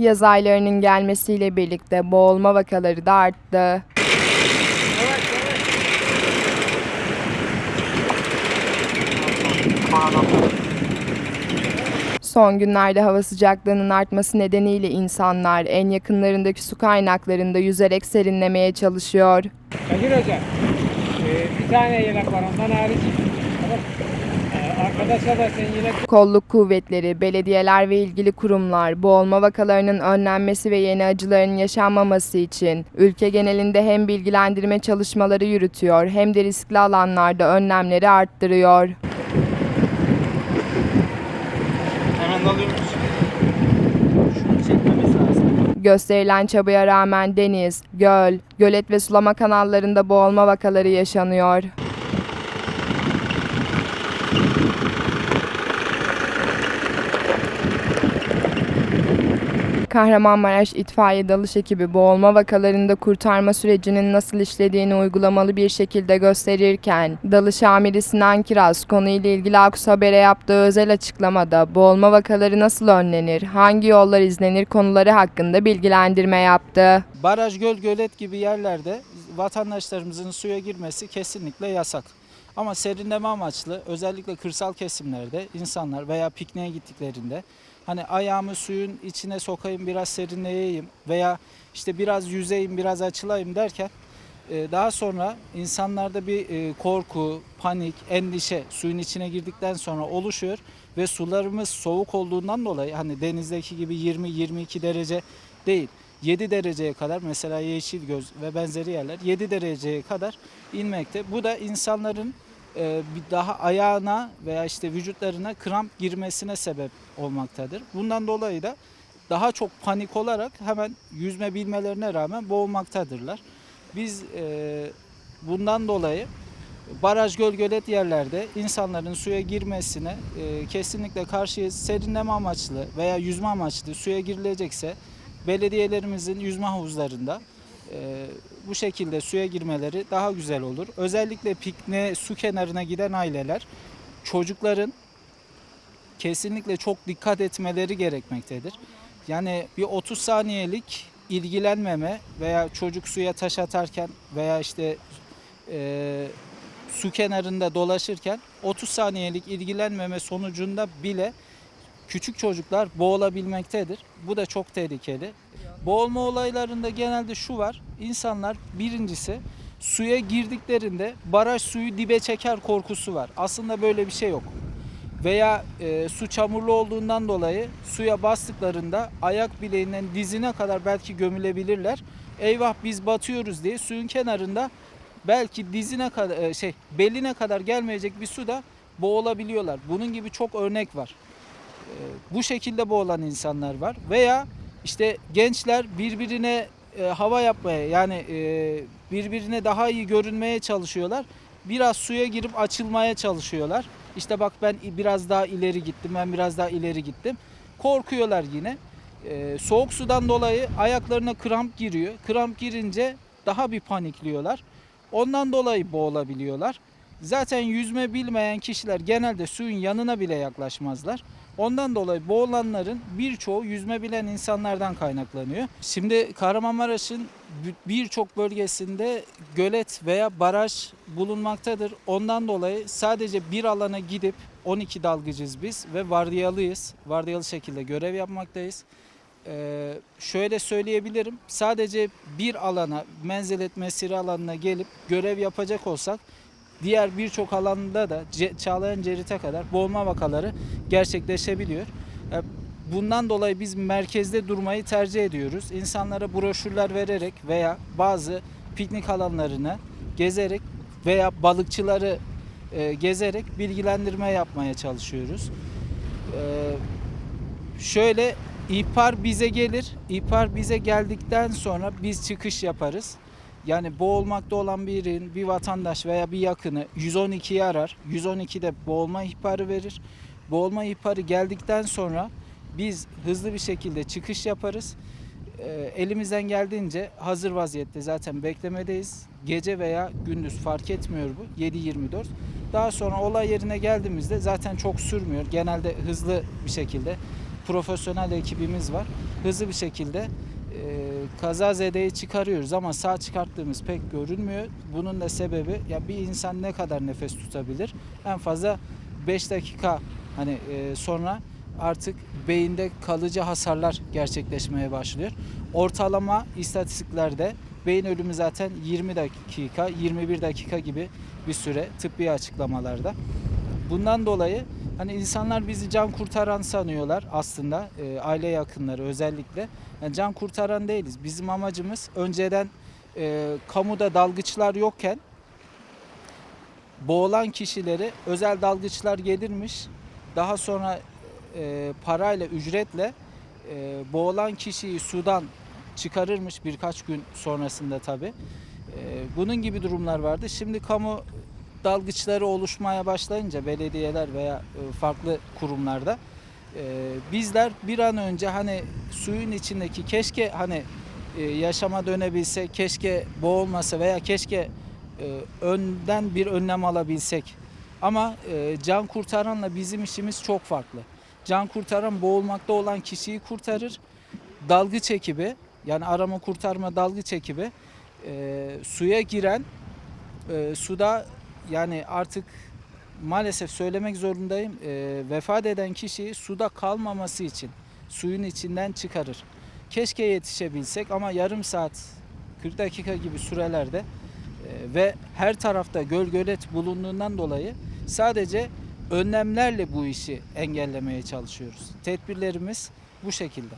Yaz aylarının gelmesiyle birlikte boğulma vakaları da arttı. Son günlerde hava sıcaklığının artması nedeniyle insanlar en yakınlarındaki su kaynaklarında yüzerek serinlemeye çalışıyor. Kadir Hoca, e, bir tane yelek var ondan hariç. Kolluk kuvvetleri, belediyeler ve ilgili kurumlar boğulma vakalarının önlenmesi ve yeni acıların yaşanmaması için ülke genelinde hem bilgilendirme çalışmaları yürütüyor hem de riskli alanlarda önlemleri arttırıyor. Hemen dalıyoruz. Şunu çekmemiz lazım. Gösterilen çabaya rağmen deniz, göl, gölet ve sulama kanallarında boğulma vakaları yaşanıyor. Kahramanmaraş İtfaiye Dalış ekibi boğulma vakalarında kurtarma sürecinin nasıl işlediğini uygulamalı bir şekilde gösterirken, dalış amiri Sinan Kiraz konuyla ilgili Akus Haber'e yaptığı özel açıklamada boğulma vakaları nasıl önlenir, hangi yollar izlenir konuları hakkında bilgilendirme yaptı. Baraj, göl, gölet gibi yerlerde vatandaşlarımızın suya girmesi kesinlikle yasak. Ama serinleme amaçlı özellikle kırsal kesimlerde insanlar veya pikniğe gittiklerinde hani ayağımı suyun içine sokayım biraz serinleyeyim veya işte biraz yüzeyim biraz açılayım derken e, daha sonra insanlarda bir e, korku, panik, endişe suyun içine girdikten sonra oluşuyor ve sularımız soğuk olduğundan dolayı hani denizdeki gibi 20-22 derece değil 7 dereceye kadar mesela Yeşilgöz ve benzeri yerler 7 dereceye kadar inmekte. Bu da insanların e, bir daha ayağına veya işte vücutlarına kramp girmesine sebep olmaktadır. Bundan dolayı da daha çok panik olarak hemen yüzme bilmelerine rağmen boğulmaktadırlar. Biz e, bundan dolayı baraj göl gölet yerlerde insanların suya girmesine e, kesinlikle karşıyız. Serinleme amaçlı veya yüzme amaçlı suya girilecekse belediyelerimizin yüzme havuzlarında e, bu şekilde suya girmeleri daha güzel olur. Özellikle pikniğe su kenarına giden aileler çocukların kesinlikle çok dikkat etmeleri gerekmektedir. Yani bir 30 saniyelik ilgilenmeme veya çocuk suya taş atarken veya işte e, su kenarında dolaşırken 30 saniyelik ilgilenmeme sonucunda bile küçük çocuklar boğulabilmektedir. Bu da çok tehlikeli. Boğulma olaylarında genelde şu var. İnsanlar birincisi suya girdiklerinde baraj suyu dibe çeker korkusu var. Aslında böyle bir şey yok. Veya e, su çamurlu olduğundan dolayı suya bastıklarında ayak bileğinden dizine kadar belki gömülebilirler. Eyvah biz batıyoruz diye suyun kenarında belki dizine kadar e, şey beline kadar gelmeyecek bir suda boğulabiliyorlar. Bunun gibi çok örnek var. Bu şekilde boğulan insanlar var veya işte gençler birbirine e, hava yapmaya yani e, birbirine daha iyi görünmeye çalışıyorlar. Biraz suya girip açılmaya çalışıyorlar. İşte bak ben biraz daha ileri gittim, ben biraz daha ileri gittim. Korkuyorlar yine. E, soğuk sudan dolayı ayaklarına kramp giriyor. Kramp girince daha bir panikliyorlar. Ondan dolayı boğulabiliyorlar. Zaten yüzme bilmeyen kişiler genelde suyun yanına bile yaklaşmazlar. Ondan dolayı boğulanların birçoğu yüzme bilen insanlardan kaynaklanıyor. Şimdi Kahramanmaraş'ın birçok bölgesinde gölet veya baraj bulunmaktadır. Ondan dolayı sadece bir alana gidip 12 dalgıcız biz ve vardiyalıyız. Vardiyalı şekilde görev yapmaktayız. Ee, şöyle söyleyebilirim. Sadece bir alana, menzilet mesire alanına gelip görev yapacak olsak diğer birçok alanda da Çağlayan Cerit'e kadar boğulma vakaları gerçekleşebiliyor. E, Bundan dolayı biz merkezde durmayı tercih ediyoruz. İnsanlara broşürler vererek veya bazı piknik alanlarını gezerek veya balıkçıları e, gezerek bilgilendirme yapmaya çalışıyoruz. E, şöyle ihbar bize gelir. İhbar bize geldikten sonra biz çıkış yaparız. Yani boğulmakta olan birin, bir vatandaş veya bir yakını 112'yi arar. 112'de boğulma ihbarı verir. Boğulma ihbarı geldikten sonra biz hızlı bir şekilde çıkış yaparız. Ee, elimizden geldiğince hazır vaziyette zaten beklemedeyiz. Gece veya gündüz fark etmiyor bu. 7-24. Daha sonra olay yerine geldiğimizde zaten çok sürmüyor. Genelde hızlı bir şekilde profesyonel ekibimiz var. Hızlı bir şekilde e, kazazedeyi çıkarıyoruz ama sağ çıkarttığımız pek görünmüyor. Bunun da sebebi ya bir insan ne kadar nefes tutabilir? En fazla 5 dakika hani e, sonra artık beyinde kalıcı hasarlar gerçekleşmeye başlıyor. Ortalama istatistiklerde beyin ölümü zaten 20 dakika, 21 dakika gibi bir süre tıbbi açıklamalarda. Bundan dolayı hani insanlar bizi can kurtaran sanıyorlar aslında e, aile yakınları özellikle. Yani can kurtaran değiliz. Bizim amacımız önceden e, kamuda dalgıçlar yokken boğulan kişileri özel dalgıçlar gelirmiş. Daha sonra e, parayla, ücretle e, boğulan kişiyi sudan çıkarırmış birkaç gün sonrasında tabi. E, bunun gibi durumlar vardı. Şimdi kamu dalgıçları oluşmaya başlayınca belediyeler veya e, farklı kurumlarda e, bizler bir an önce hani suyun içindeki keşke hani e, yaşama dönebilse, keşke boğulmasa veya keşke önden bir önlem alabilsek. Ama can kurtaranla bizim işimiz çok farklı. Can kurtaran boğulmakta olan kişiyi kurtarır. Dalgıç ekibi yani arama kurtarma dalgıç ekibi e, suya giren e, suda yani artık maalesef söylemek zorundayım e, vefat eden kişiyi suda kalmaması için suyun içinden çıkarır. Keşke yetişebilsek ama yarım saat 40 dakika gibi sürelerde e, ve her tarafta göl gölet bulunduğundan dolayı sadece önlemlerle bu işi engellemeye çalışıyoruz. Tedbirlerimiz bu şekilde.